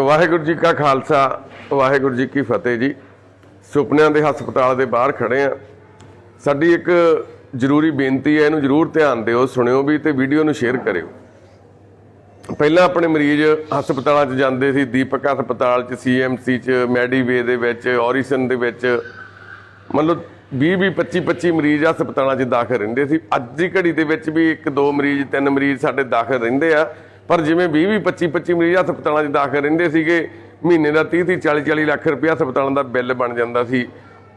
ਵਾਹਿਗੁਰੂ ਜੀ ਕਾ ਖਾਲਸਾ, ਵਾਹਿਗੁਰੂ ਜੀ ਕੀ ਫਤਿਹ ਜੀ। ਸੁਪਨਿਆਂ ਦੇ ਹਸਪਤਾਲ ਦੇ ਬਾਹਰ ਖੜੇ ਆ। ਸਾਡੀ ਇੱਕ ਜ਼ਰੂਰੀ ਬੇਨਤੀ ਹੈ, ਇਹਨੂੰ ਜ਼ਰੂਰ ਧਿਆਨ ਦਿਓ, ਸੁਣਿਓ ਵੀ ਤੇ ਵੀਡੀਓ ਨੂੰ ਸ਼ੇਅਰ ਕਰਿਓ। ਪਹਿਲਾਂ ਆਪਣੇ ਮਰੀਜ਼ ਹਸਪਤਾਲਾਂ 'ਚ ਜਾਂਦੇ ਸੀ, ਦੀਪਕ ਹਸਪਤਾਲ 'ਚ ਸੀਐਮਸੀ 'ਚ, ਮੈਡੀਵੇ ਦੇ ਵਿੱਚ, ਔਰੀਸਨ ਦੇ ਵਿੱਚ। ਮਤਲਬ 20 20 25 25 ਮਰੀਜ਼ ਹਸਪਤਾਲਾਂ 'ਚ ਦਾਖਲ ਰਹਿੰਦੇ ਸੀ। ਅੱਜ ਦੀ ਘੜੀ ਦੇ ਵਿੱਚ ਵੀ ਇੱਕ, ਦੋ ਮਰੀਜ਼, ਤਿੰਨ ਮਰੀਜ਼ ਸਾਡੇ ਦਾਖਲ ਰਹਿੰਦੇ ਆ। ਪਰ ਜਿਵੇਂ 20 20 25 25 ਮਰੀਜ਼ ਹਸਪਤਾਲਾਂ 'ਚ ਦਾਖਲ ਰਹਿੰਦੇ ਸੀਗੇ, ਮਹੀਨੇ ਦਾ 30 30 40 40 ਲੱਖ ਰੁਪਏ ਹਸਪਤਾਲਾਂ ਦਾ ਬਿੱਲ ਬਣ ਜਾਂਦਾ ਸੀ।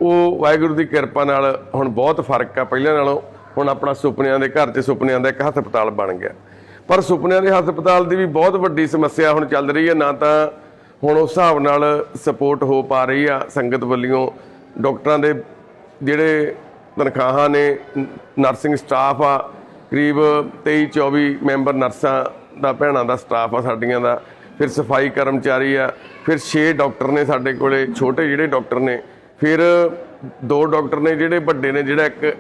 ਉਹ ਵਾਹਿਗੁਰੂ ਦੀ ਕਿਰਪਾ ਨਾਲ ਹੁਣ ਬਹੁਤ ਫ਼ਰਕ ਆ। ਪਹਿਲਾਂ ਨਾਲੋਂ ਹੁਣ ਆਪਣਾ ਸੁਪਨਿਆਂ ਦੇ ਘਰ 'ਚ ਸੁਪਨਿਆਂ ਦਾ ਇੱਕ ਹਸਪਤਾਲ ਬਣ ਗਿਆ। ਪਰ ਸੁਪਨਿਆਂ ਦੇ ਹਸਪਤਾਲ ਦੀ ਵੀ ਬਹੁਤ ਵੱਡੀ ਸਮੱਸਿਆ ਹੁਣ ਚੱਲ ਰਹੀ ਹੈ ਨਾ ਤਾਂ ਹੁਣ ਉਸ ਹਿਸਾਬ ਨਾਲ ਸਪੋਰਟ ਹੋ ਪਾ ਰਹੀ ਆ ਸੰਗਤ ਵੱਲੋਂ। ਡਾਕਟਰਾਂ ਦੇ ਜਿਹੜੇ ਤਨਖਾਹਾਂ ਨੇ, ਨਰਸਿੰਗ ਸਟਾਫ ਆ, ਕਰੀਬ 23 24 ਮੈਂਬਰ ਨਰਸਾਂ ਦਾ ਭੈਣਾਂ ਦਾ ਸਟਾਫ ਆ ਸਾਡੀਆਂ ਦਾ, ਫਿਰ ਸਫ਼ਾਈ ਕਰਮਚਾਰੀ ਆ, ਫਿਰ 6 ਡਾਕਟਰ ਨੇ ਸਾਡੇ ਕੋਲੇ, ਛੋਟੇ ਜਿਹੜੇ ਡਾਕਟਰ ਨੇ, ਫਿਰ ਦੋ ਡਾਕਟਰ ਨੇ ਜਿਹੜੇ ਵੱਡੇ ਨੇ, ਜਿਹੜਾ ਇੱਕ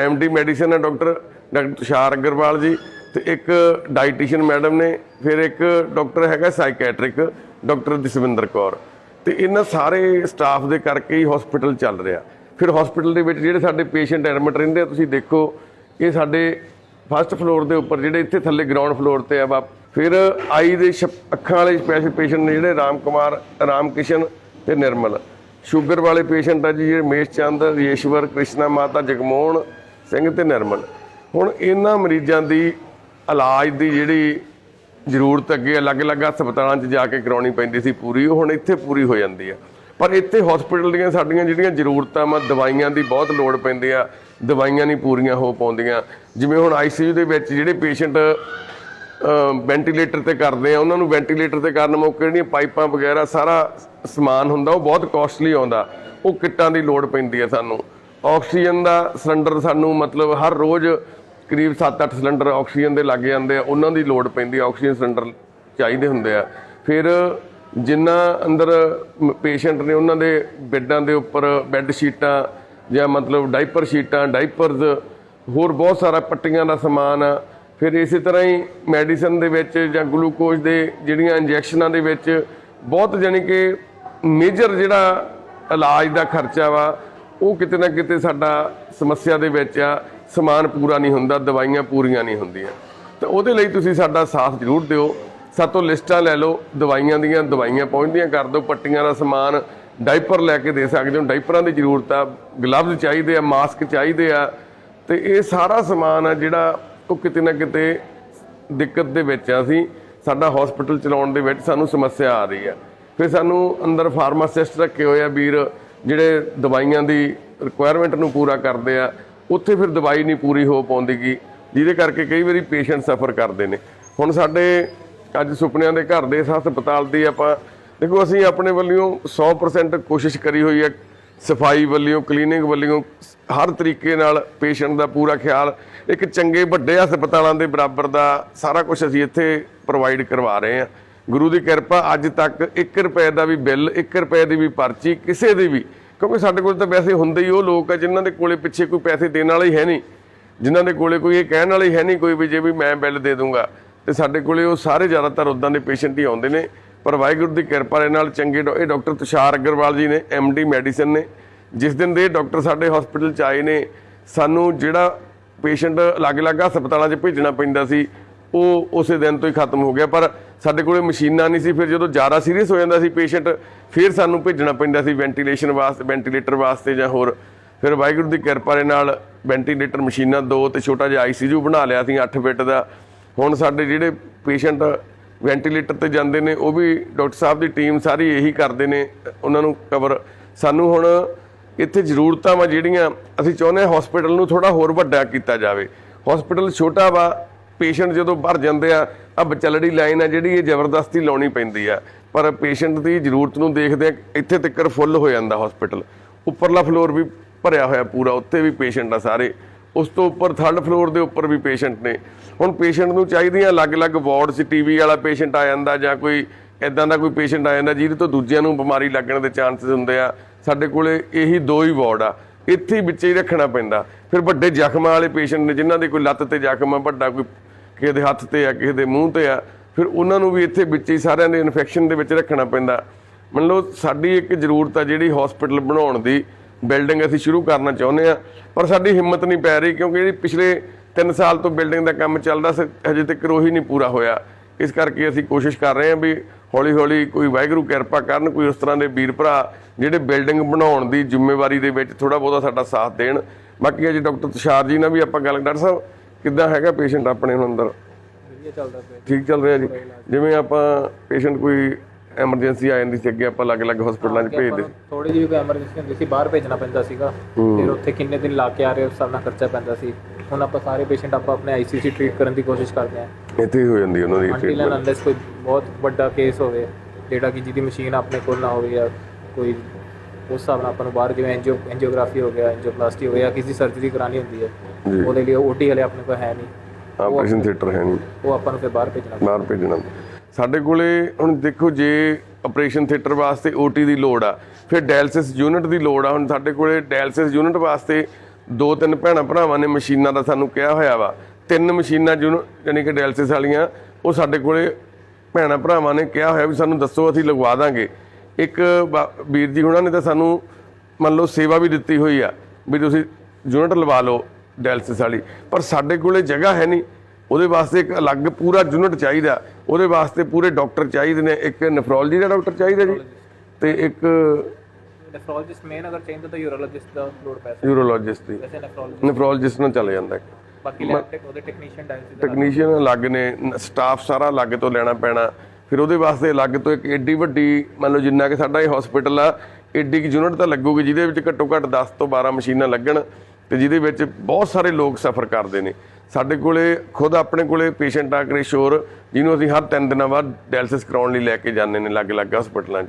ਐਮਡੀ ਮੈਡੀਸਨ ਹੈ ਡਾਕਟਰ ਡਾਕਟਰ ਤੁਸ਼ਾਰ ਅਗਰਵਾਲ ਜੀ, ਤੇ ਇੱਕ ਡਾਈਟੀਸ਼ੀਅਨ ਮੈਡਮ ਨੇ, ਫਿਰ ਇੱਕ ਡਾਕਟਰ ਹੈਗਾ ਸਾਈਕੈਟ੍ਰਿਕ ਡਾਕਟਰ ਜਸਵਿੰਦਰ ਕੌਰ। ਤੇ ਇਹਨਾਂ ਸਾਰੇ ਸਟਾਫ ਦੇ ਕਰਕੇ ਹੀ ਹਸਪੀਟਲ ਚੱਲ ਰਿਹਾ। ਫਿਰ ਹਸਪੀਟਲ ਦੇ ਵਿੱਚ ਜਿਹੜੇ ਸਾਡੇ ਪੇਸ਼ੈਂਟ ਐਡਮਿਟ ਰਹਿੰਦੇ ਆ, ਤੁਸੀਂ ਦੇਖੋ, ਇਹ ਸਾਡੇ ਫਸਟ ਫਲੋਰ ਦੇ ਉੱਪਰ ਜਿਹੜੇ ਇੱਥੇ ਥੱਲੇ ਗਰਾਊਂਡ ਫਲੋਰ ਤੇ ਆ ਵਾ ਫਿਰ ਆਈ ਦੇ ਛਪ- ਅੱਖਾਂ ਵਾਲੇ ਸਪੈਸ਼ਲ ਪੇਸ਼ੈਂਟ ਨੇ ਜਿਹੜੇ ਰਾਮ ਕੁਮਾਰ, ਰਾਮ ਕਿਸ਼ਨ ਤੇ ਨਿਰਮਲ। ਸ਼ੂਗਰ ਵਾਲੇ ਪੇਸ਼ੈਂਟ ਆ ਜੀ, ਜਿਹੜੇ ਮੇਸ਼ ਚੰਦ ਰੇਸ਼ਵਰ ਕ੍ਰਿਸ਼ਨਾ ਮਾਤਾ, ਜਗਮੋਹਨ ਸਿੰਘ ਤੇ ਨਿਰਮਲ। ਹੁਣ ਇਹਨਾਂ ਮਰੀਜ਼ਾਂ ਦੀ ਇਲਾਜ ਦੀ ਜਿਹੜੀ ਜ਼ਰੂਰਤ ਅੱਗੇ ਅਲੱਗ-ਅਲੱਗ ਹਸਪਤਾਲਾਂ 'ਚ ਜਾ ਕੇ ਕਰਾਉਣੀ ਪੈਂਦੀ ਸੀ, ਪੂਰੀ, ਉਹ ਹੁਣ ਇੱਥੇ ਪੂਰੀ ਹੋ ਜਾਂਦੀ ਆ। ਪਰ ਇੱਥੇ ਹਸਪੀਟਲ ਦੀਆਂ ਸਾਡੀਆਂ ਜਿਹੜੀਆਂ ਜ਼ਰੂਰਤਾਂ ਵਾ, ਦਵਾਈਆਂ ਦੀ ਬਹੁਤ ਲੋੜ ਪੈਂਦੀ ਆ, ਦਵਾਈਆਂ ਨਹੀਂ ਪੂਰੀਆਂ ਹੋ ਪਾਉਂਦੀਆਂ। ਜਿਵੇਂ ਹੁਣ ਆਈਸੀਯੂ ਦੇ ਵਿੱਚ ਜਿਹੜੇ ਪੇਸ਼ੈਂਟ ਵੈਂਟੀਲੇਟਰ ਤੇ ਕਰਦੇ ਆ, ਉਹਨਾਂ ਨੂੰ ਵੈਂਟੀਲੇਟਰ ਤੇ ਕਰਨ ਮੌਕੇ ਜਿਹੜੀਆਂ ਪਾਈਪਾਂ ਵਗੈਰਾ, ਸਾਰਾ ਸਮਾਨ ਹੁੰਦਾ, ਉਹ ਬਹੁਤ ਕਾਸਟਲੀ ਆਉਂਦਾ। ਉਹ ਕਿੱਟਾਂ ਦੀ ਲੋੜ ਪੈਂਦੀ ਆ ਸਾਨੂੰ। ਆਕਸੀਜਨ ਦਾ ਸਿਲੰਡਰ ਸਾਨੂੰ ਮਤਲਬ ਹਰ ਰੋਜ਼ ਕਰੀਬ 7-8 ਸਿਲੰਡਰ ਆਕਸੀਜਨ ਦੇ ਲੱਗ ਜਾਂਦੇ ਆ, ਉਹਨਾਂ ਦੀ ਲੋੜ ਪੈਂਦੀ, ਆਕਸੀਜਨ ਸਿਲੰਡਰ ਚਾਹੀਦੇ ਹੁੰਦੇ ਆ। ਫਿਰ ਜਿੰਨਾ ਅੰਦਰ ਪੇਸ਼ੈਂਟ ਨੇ ਉਹਨਾਂ ਦੇ ਬੈੱਡਾਂ ਦੇ ਉੱਪਰ ਬੈੱਡ ਸ਼ੀਟਾਂ ਜਾਂ ਮਤਲਬ ਡਾਈਪਰ ਸ਼ੀਟਾਂ ਡਾਈਪਰਸ ਹੋਰ ਬਹੁਤ ਸਾਰਾ ਪੱਟੀਆਂ ਦਾ ਸਮਾਨ ਆ ਫਿਰ ਇਸੇ ਤਰ੍ਹਾਂ ਹੀ ਮੈਡੀਸਨ ਦੇ ਵਿੱਚ ਜਾਂ ਗਲੂਕੋਜ਼ ਦੇ ਜਿਹੜੀਆਂ ਇੰਜੈਕਸ਼ਨਾਂ ਦੇ ਵਿੱਚ ਬਹੁਤ ਜਾਣੀ ਕਿ ਮੇਜਰ ਜਿਹੜਾ ਇਲਾਜ ਦਾ ਖਰਚਾ ਵਾ, ਉਹ ਕਿਤੇ ਨਾ ਕਿਤੇ ਸਾਡਾ ਸਮੱਸਿਆ ਦੇ ਵਿੱਚ ਆ, ਸਮਾਨ ਪੂਰਾ ਨਹੀਂ ਹੁੰਦਾ, ਦਵਾਈਆਂ ਪੂਰੀਆਂ ਨਹੀਂ ਹੁੰਦੀਆਂ। ਤਾਂ ਉਹਦੇ ਲਈ ਤੁਸੀਂ ਸਾਡਾ ਸਾਥ ਜ਼ਰੂਰ ਦਿਓ। ਸਾਤੋਂ ਲਿਸਟਾਂ ਲੈ ਲਓ, ਦਵਾਈਆਂ ਦੀਆਂ, ਦਵਾਈਆਂ ਪਹੁੰਚਦੀਆਂ, ਕਰ ਦਿਓ ਪੱਟੀਆਂ ਦਾ ਸਮਾਨ, ਡਾਈਪਰ ਲੈ ਕੇ ਦੇ ਸਕਦੇ ਹੋ, ਡਾਈਪਰਾਂ ਦੀ ਜ਼ਰੂਰਤ ਆ, ਗਲਵਜ਼ ਚਾਹੀਦੇ ਆ, ਮਾਸਕ ਚਾਹੀਦੇ ਆ, ਤੇ ਇਹ ਸਾਰਾ ਸਮਾਨ ਆ ਜਿਹੜਾ ਉਹ ਕਿਤੇ ਨਾ ਕਿਤੇ ਦਿੱਕਤ ਦੇ ਵਿੱਚ ਆ ਅਸੀਂ, ਸਾਡਾ ਹਸਪੀਟਲ ਚਲਾਉਣ ਦੇ ਵਿੱਚ ਸਾਨੂੰ ਸਮੱਸਿਆ ਆ ਰਹੀ ਆ। ਫਿਰ ਸਾਨੂੰ ਅੰਦਰ ਫਾਰਮਾਸਿਸਟ ਰੱਖੇ ਹੋਏ ਆ ਵੀਰ, ਜਿਹੜੇ ਦਵਾਈਆਂ ਦੀ ਰਿਕੁਆਇਰਮੈਂਟ ਨੂੰ ਪੂਰਾ ਕਰਦੇ ਆ, ਉੱਥੇ ਫਿਰ ਦਵਾਈ ਨਹੀਂ ਪੂਰੀ ਹੋ ਪਾਉਂਦੀਗੀ ਜਿਹਦੇ ਕਰਕੇ ਕਈ ਵਾਰੀ ਪੇਸ਼ੈਂਟ ਸਫਰ ਕਰਦੇ ਨੇ। ਹੁਣ ਸਾਡੇ ਅੱਜ ਸੁਪਨਿਆਂ ਦੇ ਘਰ ਦੇ ਹਸਪਤਾਲ ਦੀ ਆਪਾਂ, ਦੇਖੋ ਅਸੀਂ ਆਪਣੇ ਵੱਲੋਂ 100% ਕੋਸ਼ਿਸ਼ ਕਰੀ ਹੋਈ ਹੈ, ਸਫ਼ਾਈ ਵੱਲੋਂ, ਕਲੀਨਿੰਗ ਵੱਲੋਂ, ਹਰ ਤਰੀਕੇ ਨਾਲ ਪੇਸ਼ੈਂਟ ਦਾ ਪੂਰਾ ਖਿਆਲ, ਇੱਕ ਚੰਗੇ ਵੱਡੇ ਹਸਪਤਾਲਾਂ ਦੇ ਬਰਾਬਰ ਦਾ ਸਾਰਾ ਕੁਝ ਅਸੀਂ ਇੱਥੇ ਪ੍ਰੋਵਾਈਡ ਕਰਵਾ ਰਹੇ ਹਾਂ। ਗੁਰੂ ਦੀ ਕਿਰਪਾ ਅੱਜ ਤੱਕ 1 ਰੁਪਏ ਦਾ ਵੀ ਬਿੱਲ 1 ਰੁਪਏ ਦੀ ਵੀ ਪਰਚੀ, ਕਿਸੇ ਦੀ ਵੀ, ਕਿਉਂਕਿ ਸਾਡੇ ਕੋਲ ਤਾਂ ਵੈਸੇ ਹੁੰਦੇ ਹੀ ਉਹ ਲੋਕ ਆ ਜਿਨ੍ਹਾਂ ਦੇ ਕੋਲੇ ਪਿੱਛੇ ਕੋਈ ਪੈਸੇ ਦੇਣ ਵਾਲਾ ਹੀ ਹੈ ਨਹੀਂ। ਜਿਨ੍ਹਾਂ ਦੇ ਕੋਲੇ ਕੋਈ ਇਹ ਕਹਿਣ ਵਾਲਾ ਹੀ ਹੈ ਨਹੀਂ ਕੋਈ ਵੀ ਜੇ ਵੀ ਮੈਂ ਬਿੱਲ ਦੇ ਦੂੰਗਾ। ਤੇ ਸਾਡੇ ਕੋਲੇ ਉਹ ਸਾਰੇ ਜ਼ਿਆਦਾਤਰ ਉਦਾਂ ਦੇ ਪੇਸ਼ੈਂਟ ਹੀ ਆਉਂਦੇ ਨੇ। ਪਰ ਵਾਹਿਗੁਰੂ ਦੀ ਕਿਰਪਾ ਦੇ ਨਾਲ ਚੰਗੇ ਡਾਕ- ਇਹ ਡਾਕਟਰ ਤੁਸ਼ਾਰ ਅਗਰਵਾਲ ਜੀ ਨੇ ਡੀ ਮੈਡੀਸਨ ਨੇ। ਜਿਸ ਦਿਨ ਦੇ ਡਾਕਟਰ ਸਾਡੇ ਹਸਪੀਟਲ ਚ ਆਏ ਨੇ, ਸਾਨੂੰ ਜਿਹੜਾ ਪੇਸ਼ੈਂਟ ਅਲੱਗ-ਅਲੱਗ ਹਸਪਤਾਲਾਂ 'ਚ ਭੇਜਣਾ ਪੈਂਦਾ ਸੀ, ਉਹ ਉਸੇ ਦਿਨ ਤੋਂ ਹੀ ਖਤਮ ਹੋ ਗਿਆ। ਪਰ ਸਾਡੇ ਕੋਲੇ ਮਸ਼ੀਨਾਂ ਨਹੀਂ ਸੀ, ਫਿਰ ਜਦੋਂ ਜ਼ਿਆਦਾ ਸੀਰੀਅਸ ਹੋ ਜਾਂਦਾ ਸੀ ਪੇਸ਼ੈਂਟ, ਫਿਰ ਸਾਨੂੰ ਭੇਜਣਾ ਪੈਂਦਾ ਸੀ ਵੈਂਟੀਲੇਸ਼ਨ ਵਾਸਤੇ ਵੈਂਟੀਲੇਟਰ ਵਾਸਤੇ ਜਾਂ ਹੋਰ। ਫਿਰ ਵਾਹਿਗੁਰੂ ਦੀ ਕਿਰਪਾ ਦੇ ਨਾਲ ਵੈਂਟੀਲੇਟਰ ਮਸ਼ੀਨਾਂ ਦੋ ਤੇ ਛੋਟਾ ਜਿਹਾ ਆਈਸੀਯੂ ਬਣਾ ਲਿਆ ਸੀ 8 ਬੈੱਡ ਦਾ। ਹੁਣ ਸਾਡੇ ਜਿਹੜੇ ਪੇਸ਼ੈਂਟ ਵੈਂਟੀਲੇਟਰ ਤੇ ਜਾਂਦੇ ਨੇ, ਉਹ ਵੀ ਡਾਕਟਰ ਸਾਹਿਬ ਦੀ ਟੀਮ ਸਾਰੀ ਇਹੀ ਕਰਦੇ ਨੇ, ਉਹਨਾਂ ਨੂੰ ਕਵਰ ਸਾਨੂੰ ਹੁਣ ਇੱਥੇ ਜ਼ਰੂਰਤਾਂ ਵਾ ਜਿਹੜੀਆਂ, ਅਸੀਂ ਚਾਹੁੰਦੇ ਹਾਂ ਹਸਪੀਟਲ ਨੂੰ ਥੋੜਾ ਹੋਰ ਵੱਡਾ ਕੀਤਾ ਜਾਵੇ। ਹਸਪੀਟਲ ਛੋਟਾ ਵਾ, ਪੇਸ਼ੈਂਟ ਜਦੋਂ ਭਰ ਜਾਂਦੇ ਆ ਆ ਵਿਚਲੜੀ ਲਾਈਨ ਆ ਜਿਹੜੀ ਇਹ ਜ਼ਬਰਦਸਤੀ ਲਾਉਣੀ ਪੈਂਦੀ ਆ। ਪਰ ਪੇਸ਼ੈਂਟ ਦੀ ਜ਼ਰੂਰਤ ਨੂੰ ਦੇਖਦੇ ਆ, ਇੱਥੇ ਤੱਕ ਫੁੱਲ ਹੋ ਜਾਂਦਾ ਹਸਪੀਟਲ ਉੱਪਰਲਾ ਫਲੋਰ ਵੀ ਭਰਿਆ ਹੋਇਆ ਪੂਰਾ ਉੱਤੇ ਵੀ ਪੇਸ਼ੈਂਟ ਆ ਸਾਰੇ। ਉਸ ਤੋਂ ਉੱਪਰ ਥਰਡ ਫਲੋਰ ਦੇ ਉੱਪਰ ਵੀ ਪੇਸ਼ੈਂਟ ਨੇ। ਹੁਣ ਪੇਸ਼ੈਂਟ ਨੂੰ ਚਾਹੀਦੀਆਂ ਅਲੱਗ-ਅਲੱਗ ਵਾਰਡ 'ਚ ਟੀਵੀ ਵਾਲਾ ਪੇਸ਼ੈਂਟ ਆ ਜਾਂਦਾ ਜਾਂ ਕੋਈ ਇਦਾਂ ਦਾ ਕੋਈ ਪੇਸ਼ੈਂਟ ਆ ਜਾਂਦਾ ਜਿਹਦੇ ਤੋਂ ਦੂਜਿਆਂ ਨੂੰ ਬਿਮਾਰੀ ਲੱਗਣ ਦੇ ਚਾਂਸਸ ਹੁੰਦੇ ਆ। ਸਾਡੇ ਕੋਲੇ ਇਹੀ ਦੋ ਹੀ ਵਾਰਡ ਆ। ਇੱਥੇ ਹੀ ਵਿੱਚ ਹੀ ਰੱਖਣਾ ਪੈਂਦਾ। ਫਿਰ ਵੱਡੇ ਜ਼ਖਮਾਂ ਵਾਲੇ ਪੇਸ਼ੈਂਟ ਨੇ ਜਿਨ੍ਹਾਂ ਦੇ ਕੋਈ ਲੱਤ ਤੇ ਜ਼ਖਮ ਆ, ਵੱਡਾ ਕੋਈ ਕਿਸੇ ਦੇ ਹੱਥ ਤੇ ਆ, ਕਿਸੇ ਦੇ ਮੂੰਹ ਤੇ ਆ, ਫਿਰ ਉਹਨਾਂ ਨੂੰ ਵੀ ਇੱਥੇ ਵਿੱਚ ਹੀ ਸਾਰਿਆਂ ਦੇ ਇਨਫੈਕਸ਼ਨ ਦੇ ਵਿੱਚ ਰੱਖਣਾ ਪੈਂਦਾ। ਮੰਨ ਲਓ ਸਾਡੀ ਇੱਕ ਜ਼ਰੂਰਤ ਆ ਜਿਹੜੀ ਹਸਪੀਟਲ ਬਣਾਉਣ ਦੀ। ਬਿਲਡਿੰਗ ਅਸੀਂ ਸ਼ੁਰੂ ਕਰਨਾ ਚਾਹੁੰਦੇ ਆ ਪਰ ਸਾਡੀ ਹਿੰਮਤ ਨਹੀਂ ਪੈ ਰਹੀ ਕਿਉਂਕਿ ਜਿਹੜੀ ਪਿਛਲੇ 3 ਸਾਲ ਤੋਂ ਬਿਲਡਿੰਗ ਦਾ ਕੰਮ ਚੱਲਦਾ ਸੀ ਹਜੇ ਤੱਕ ਉਹੀ ਨਹੀਂ ਪੂਰਾ ਹੋਇਆ। ਇਸ ਕਰਕੇ ਅਸੀਂ ਕੋਸ਼ਿਸ਼ ਕਰ ਰਹੇ ਹਾਂ ਵੀ ਹੌਲੀ ਹੌਲੀ ਕੋਈ ਵਾਹਿਗੁਰੂ ਕਿਰਪਾ ਕਰਨ ਕੋਈ ਉਸ ਤਰ੍ਹਾਂ ਦੇ ਵੀਰ ਭਰਾ ਜਿਹੜੇ ਬਿਲਡਿੰਗ ਬਣਾਉਣ ਦੀ ਜ਼ਿੰਮੇਵਾਰੀ ਦੇ ਵਿੱਚ ਥੋੜਾ ਬਹੁਤਾ ਸਾਡਾ ਸਾਥ ਦੇਣ। ਬਾਕੀ ਅਜੇ ਡਾਕਟਰ ਤੁਸ਼ਾਰ ਜੀ ਨਾਲ ਵੀ ਆਪਾਂ ਗੱਲ ਡਾਕਟਰ ਸਾਹਿਬ ਕਿੱਦਾਂ ਹੈਗਾ ਪੇਸ਼ੈਂਟ ਆਪਣੇ ਨੂੰ ਅੰਦਰ? ਵਧੀਆ ਚੱਲਦਾ ਪਿਆ। ਠੀਕ ਚੱਲ ਰਿਹਾ ਜੀ। ਜਿਵੇਂ ਆਪਾਂ ਪੇਸ਼ੈਂਟ ਕੋਈ ਐਮਰਜੈਂਸੀ ਆ ਜਾਂਦੀ ਸੀ ਅੱਗੇ ਆਪਾਂ ਅਲੱਗ-ਅਲੱਗ ਹਸਪੀਟਲਾਂ 'ਚ ਭੇਜਦੇ। ਥੋੜੀ ਜਿਹੀ ਕੋਈ ਐਮਰਜੈਂਸੀ ਹੁੰਦੀ ਸੀ ਬਾਹਰ ਭੇਜਣਾ ਪੈਂਦਾ ਸੀਗਾ। ਫਿਰ ਉੱਥੇ ਕਿੰਨੇ ਦਿਨ ਲਾ ਕੇ ਆ ਰਹੇ ਉਸ ਹਿਸਾਬ ਨਾਲ ਖਰਚਾ ਪੈਂਦਾ ਸੀ। ਹੁਣ ਆਪਾਂ ਸਾਰੇ ਪੇਸ਼ੈਂਟ ਆਪਾਂ ਆਪਣੇ ਆਈਸੀਸੀ ਟ੍ਰੀਟ ਕਰਨ ਦੀ ਕੋਸ਼ਿਸ਼ ਕਰਦੇ ਹਾਂ। ਇੱਥੇ ਹੀ ਹੋ ਜਾਂਦੀ ਉਹਨਾਂ ਦੀ ਅੰਟਿਲ ਐਂਡ ਅਨਲੈਸ ਕੋਈ ਬਹੁਤ ਵੱਡਾ ਕੇਸ ਹੋਵੇ ਜਿਹੜਾ ਕਿ ਜਿਹਦੀ ਮਸ਼ੀਨ ਆਪਣੇ ਕੋਲ ਨਾ ਹੋਵੇ ਜਾਂ ਕੋਈ ਉਸ ਹਿਸਾਬ ਨਾਲ ਆਪਾਂ ਨੂੰ ਬਾਹਰ ਜਿਵੇਂ ਐਂਜੀਓ ਐਂਜੀਓਗ੍ਰਾਫੀ ਹੋ ਗਿਆ ਐਂਜੀਓਪਲਾਸਟੀ ਹੋ ਗਿਆ ਜਾਂ ਕਿਸੇ ਸਰਜਰੀ ਕਰਾਣੀ ਹੁੰਦੀ ਹੈ ਜੀ। ਉਹਦੇ ਲਈ ਓਟੀ ਵਾਲੇ ਆਪਣੇ ਕੋਲ ਹੈ ਨਹੀਂ। ਆਪਰੇਸ਼ਨ ਥੀਏਟਰ ਹੈ ਨਹੀਂ। ਉਹ ਆਪਾਂ ਨੂੰ ਫਿਰ ਬਾਹਰ ਭੇਜਣਾ ਬਾਹਰ ਭੇਜਣਾ। ਸਾਡੇ ਕੋਲੇ ਹੁਣ ਦੇਖੋ ਜੇ ਆਪਰੇਸ਼ਨ ਥੀਏਟਰ ਵਾਸਤੇ ਓਟੀ ਦੀ ਲੋੜ ਆ, ਫਿਰ ਡਾਇਲਿਸਿਸ ਯੂਨਿਟ ਦੀ ਲੋੜ ਆ। ਹੁਣ ਸਾਡੇ ਕੋਲੇ ਡਾਇਲਿਸਿਸ ਯੂਨਿਟ ਵਾਸਤੇ ਦੋ ਤਿੰਨ ਭੈਣਾਂ ਭਰਾਵਾਂ ਨੇ ਮਸ਼ੀਨਾਂ ਦਾ ਸਾਨੂੰ ਕਿਹਾ ਹੋਇਆ ਵਾ। ਤਿੰਨ ਮਸ਼ੀਨਾਂ ਜਿਹਨੂੰ ਯਾਨੀ ਕਿ ਡਾਇਲਿਸਿਸ ਵਾਲੀਆਂ, ਉਹ ਸਾਡੇ ਕੋਲੇ ਭੈਣਾਂ ਭਰਾਵਾਂ ਨੇ ਕਿਹਾ ਹੋਇਆ ਵੀ ਸਾਨੂੰ ਦੱਸੋ, ਅਸੀਂ ਲਗਵਾ ਦਾਂਗੇ। ਇੱਕ ਬਾ- ਵੀਰ ਜੀ ਹੁਣਾਂ ਨੇ ਤਾਂ ਸਾਨੂੰ ਮੰਨ ਲਓ ਸੇਵਾ ਵੀ ਦਿੱਤੀ ਹੋਈ ਆ, ਵੀ ਤੁਸੀਂ ਯੂਨਿਟ ਲਵਾ ਲਓ ਡਾਇਲਿਸਿਸ ਵਾਲੀ। ਪਰ ਸਾਡੇ ਕੋਲੇ ਜਗ੍ਹਾ ਹੈ ਨਹੀਂ। ਉਹਦੇ ਵਾਸਤੇ ਇੱਕ ਅਲੱਗ ਪੂਰਾ ਯੂਨਿਟ ਚਾਹੀਦਾ। ਉਹਦੇ ਵਾਸਤੇ ਪੂਰੇ ਡਾਕਟਰ ਚਾਹੀਦੇ ਨੇ ਇੱਕ ਨੈਫਰੋਲੋਜੀ ਦਾ ਡਾਕਟਰ ਚਾਹੀਦਾ ਜੀ ਤੇ ਇੱਕ ਨੈਫਰੋਲੋਜਿਸਟ ਮੇਨ ਅਗਰ ਚਾਹੀਦਾ ਤਾਂ ਯੂਰੋਲੋਜਿਸਟ ਦਾ ਲੋਡ ਪੈ ਸਕਦਾ। ਯੂਰੋਲੋਜਿਸਟ ਦੀ। ਨੈਫਰੋਲੋਜਿਸਟ ਨਾਲ ਚੱਲ ਜਾਂਦਾ ਬਾਕੀ ਲੈਬ ਟੈਕ ਉਹਦੇ ਟੈਕਨੀਸ਼ੀਅਨ ਡਾਇਲਿਸਿਸ ਟੈਕਨੀਸ਼ੀਅਨ ਅਲੱਗ ਨੇ ਸਟਾਫ ਸਾਰਾ ਅਲੱਗ ਤੋਂ ਲੈਣਾ ਪੈਣਾ। ਫਿਰ ਉਹਦੇ ਵਾਸਤੇ ਅਲੱਗ ਤੋਂ ਇੱਕ ਏਡੀ ਵੱਡੀ ਮੰਨ ਲਓ ਜਿੰਨਾ ਕਿ ਸਾਡਾ ਇਹ ਹਸਪੀਟਲ ਆ ਏਡੀ ਕਿ ਯੂਨਿਟ ਤਾਂ ਲੱਗੂਗੀ ਜਿਹਦੇ ਵਿੱਚ ਘੱਟੋ ਘੱਟ 10 ਤੋਂ 12 ਮਸ਼ੀਨਾਂ ਲੱਗਣ। ਤੇ ਜਿਹਦੇ ਵਿੱਚ ਬਹੁਤ ਸਾਰੇ ਲੋਕ ਸਫਰ ਕਰਦੇ ਨੇ। ਸਾਡੇ ਕੋਲੇ, ਖੁਦ ਆਪਣੇ ਕੋਲੇ ਪੇਸ਼ੈਂਟ ਆ ਕ੍ਰਿਸ਼ੋਰ ਜਿਹਨੂੰ ਅਸੀਂ ਹਰ 3 ਦਿਨਾਂ ਬਾਅਦ ਡਾਇਲਿਸਿਸ ਕਰਾਉਣ ਲਈ ਲੈ ਕੇ ਜਾਂਦੇ ਨੇ ਅਲੱਗ-ਅਲੱਗ ਹਸਪੀਟਲਾਂ 'ਚ।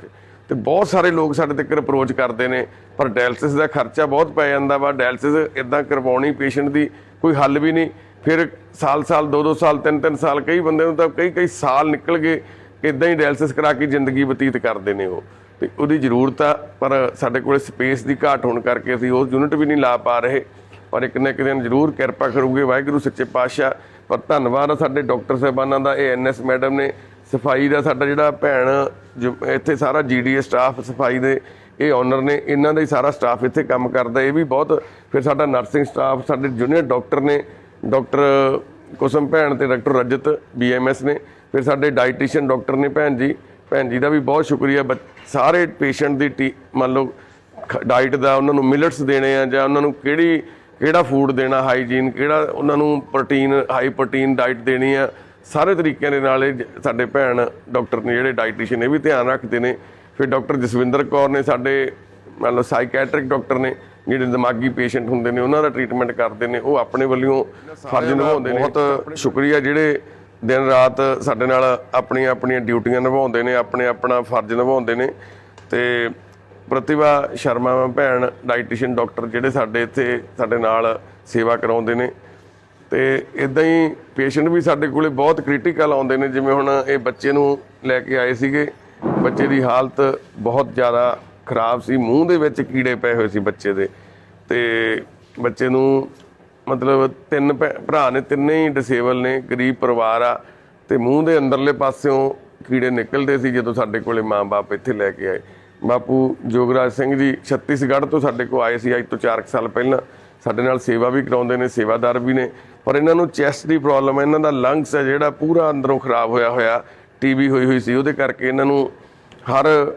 ਤੇ ਬਹੁਤ ਸਾਰੇ ਲੋਕ ਸਾਡੇ ਤੱਕ ਅਪਰੋਚ ਕਰਦੇ ਨੇ, ਪਰ ਡਾਇਲਿਸਿਸ ਦਾ ਖਰਚਾ ਬਹੁਤ ਪੈ ਜਾਂਦਾ ਵਾ। ਡਾਇਲਿਸਿਸ ਇਦਾਂ ਕਰਵਾਉਣੀ ਪੇਸ਼ੈਂਟ ਦੀ ਕੋਈ ਹੱਲ ਵੀ ਨਹੀਂ। ਫਿਰ ਸਾਲ-ਸਾਲ 2-2 ਸਾਲ 3-3 ਸਾਲ ਕਈ ਬੰਦੇ ਨੂੰ ਤਾਂ ਕਈ-ਕਈ ਸਾਲ ਨਿਕਲ ਗਏ ਇਦਾਂ ਹੀ ਡਾਇਲਿਸਿਸ ਕਰਾ ਕੇ ਜ਼ਿੰਦਗੀ ਬਤੀਤ ਕਰਦੇ ਨੇ ਉਹ। ਤੇ ਉਹਦੀ ਜ਼ਰੂਰਤ ਆ, ਪਰ ਸਾਡੇ ਕੋਲੇ ਸਪੇਸ ਦੀ ਘਾਟ ਹੋਣ ਕਰਕੇ ਅਸੀਂ ਉਸ ਯੂਨਿਟ ਵੀ ਨਹੀਂ ਲਾ ਪਾ ਰਹੇ। ਪਰ ਇੱਕ ਨਾ ਇੱਕ ਦਿਨ ਜ਼ਰੂਰ ਕਿਰਪਾ ਕਰੂਗੇ ਵਾਹਿਗੁਰੂ ਸੱਚੇ ਪਾਤਸ਼ਾਹ। ਪਰ ਧੰਨਵਾਦ ਆ ਸਾਡੇ ਡਾਕਟਰ ਸਾਹਿਬਾਨਾਂ ਦਾ, ਇਹ ਐਨਐਸ ਮੈਡਮ ਨੇ। ਸਫ਼ਾਈ ਦਾ ਸਾਡਾ ਜਿਹੜਾ ਭੈਣ, ਜੋ ਇੱਥੇ ਸਾਰਾ ਜੀਡੀਏ ਸਟਾਫ ਸਫ਼ਾਈ ਦੇ, ਇਹ ਓਨਰ ਨੇ, ਇਹਨਾਂ ਦਾ ਹੀ ਸਾਰਾ ਸਟਾਫ ਇੱਥੇ ਕੰਮ ਕਰਦਾ। ਇਹ ਵੀ ਬਹੁਤ, ਫਿਰ ਸਾਡਾ ਨਰਸਿੰਗ ਸਟਾਫ ਸਾਡੇ ਜੂਨੀਅਰ ਡਾਕਟਰ ਨੇ ਡਾਕਟਰ ਕੁਸਮ ਭੈਣ ਤੇ ਡਾਕਟਰ ਰਜਤ ਬੀਐਮਐਸ ਨੇ। ਫਿਰ ਸਾਡੇ ਡਾਈਟੀਸ਼ੀਅਨ ਡਾਕਟਰ ਨੇ ਭੈਣ ਜੀ। ਭੈਣ ਜੀ ਦਾ ਵੀ ਬਹੁਤ ਸ਼ੁਕਰੀਆ ਸਾਰੇ ਪੇਸ਼ੈਂਟ ਦੀ ਮੰਨ ਲਓ ਡਾਈਟ ਦਾ ਉਹਨਾਂ ਨੂੰ ਮਿਲਟਸ ਦੇਣੇ ਆ ਜਾਂ ਉਹਨਾਂ ਨੂੰ ਕਿਹੜੀ ਕਿਹੜਾ ਫੂਡ ਦੇਣਾ ਹਾਈਜੀਨ ਕਿਹੜਾ ਉਹਨਾਂ ਨੂੰ ਪ੍ਰੋਟੀਨ ਹਾਈ ਪ੍ਰੋਟੀਨ ਡਾਈਟ ਦੇਣੀ ਆ ਸਾਰੇ ਤਰੀਕਿਆਂ ਦੇ ਨਾਲ ਸਾਡੇ ਭੈਣ ਡਾਕਟਰ ਨੇ ਜਿਹੜੇ ਡਾਈਟੀਸ਼ੀਅਨ ਇਹ ਵੀ ਧਿਆਨ ਰੱਖਦੇ ਨੇ। ਫਿਰ ਡਾਕਟਰ ਜਸਵਿੰਦਰ ਕੌਰ ਨੇ ਸਾਡੇ ਮੰਨ ਲਓ ਸਾਈਕੈਟ੍ਰਿਕ ਡਾਕਟਰ ਨੇ ਜਿਹੜੇ ਦਿਮਾਗੀ ਪੇਸ਼ੈਂਟ ਹੁੰਦੇ ਨੇ ਉਹਨਾਂ ਦਾ ਟ੍ਰੀਟਮੈਂਟ ਕਰਦੇ ਨੇ ਉਹ ਆਪਣੇ ਵੱਲੋਂ ਫਰਜ਼ ਨਿਭਾਉਂਦੇ ਨੇ। ਬਹੁਤ ਸ਼ੁਕਰੀਆ ਜਿਹੜੇ ਦਿਨ ਰਾਤ ਸਾਡੇ ਨਾਲ ਆਪਣੀਆਂ ਆਪਣੀਆਂ ਡਿਊਟੀਆਂ ਨਿਭਾਉਂਦੇ ਨੇ, ਆਪਣੇ ਆਪਣਾ ਫਰਜ਼ ਨਿਭਾਉਂਦੇ ਨੇ। ਤੇ ਪ੍ਰਤਿਭਾ ਸ਼ਰਮਾ ਭੈਣ ਡਾਈਟੀਸ਼ੀਅਨ ਡਾਕਟਰ ਜਿਹੜੇ ਸਾਡੇ ਇੱਥੇ ਸਾਡੇ ਨਾਲ ਸੇਵਾ ਕਰਾਉਂਦੇ ਨੇ। ਤੇ ਇਦਾਂ ਹੀ ਪੇਸ਼ੈਂਟ ਵੀ ਸਾਡੇ ਕੋਲੇ ਬਹੁਤ ਕ੍ਰਿਟੀਕਲ ਆਉਂਦੇ ਨੇ, ਜਿਵੇਂ ਹੁਣ ਇਹ ਬੱਚੇ ਨੂੰ ਲੈ ਕੇ ਆਏ ਸੀਗੇ। ਬੱਚੇ ਦੀ ਹਾਲਤ ਬਹੁਤ ਜ਼ਿਆਦਾ ਖਰਾਬ ਸੀ, ਮੂੰਹ ਦੇ ਵਿੱਚ ਕੀੜੇ ਪਏ ਹੋਏ ਸੀ ਬੱਚੇ ਦੇ। ਤੇ ਬੱਚੇ ਨੂੰ ਮਤਲਬ ਤਿੰਨ ਭੈ- ਭਰਾ ਨੇ ਤਿੰਨੇ ਹੀ ਡਿਸੇਬਲ ਨੇ, ਗਰੀਬ ਪਰਿਵਾਰ ਆ, ਤੇ ਮੂੰਹ ਦੇ ਅੰਦਰਲੇ ਪਾਸਿਓਂ ਕੀੜੇ ਨਿਕਲਦੇ ਸੀ ਜਦੋਂ ਸਾਡੇ ਕੋਲੇ ਮਾਂ-ਬਾਪ ਇੱਥੇ ਲੈ ਕੇ ਆਏ। ਬਾਪੂ ਜੋਗਰਾਜ ਸਿੰਘ ਜੀ ਛੱਤੀਸਗੜ੍ਹ ਤੋਂ ਸਾਡੇ ਕੋਲ ਆਏ ਸੀ, ਅੱਜ ਤੋਂ 4 ਸਾਲ ਪਹਿਲਾਂ। ਸਾਡੇ ਨਾਲ ਸੇਵਾ ਵੀ ਕਰਾਉਂਦੇ ਨੇ, ਸੇਵਾਦਾਰ ਵੀ ਨੇ। ਪਰ ਇਹਨਾਂ ਨੂੰ ਚੈਸਟ ਦੀ ਪ੍ਰੋਬਲਮ ਹੈ ਇਹਨਾਂ ਦਾ ਲੰਗਸ ਹੈ ਜਿਹੜਾ ਪੂਰਾ ਅੰਦਰੋਂ ਖਰਾਬ ਹੋਇਆ ਹੋਇਆ ਟੀਬੀ ਹੋਈ ਹੋਈ ਸੀ। ਉਹਦੇ ਕਰਕੇ ਇਹਨਾਂ ਨੂੰ ਹਰ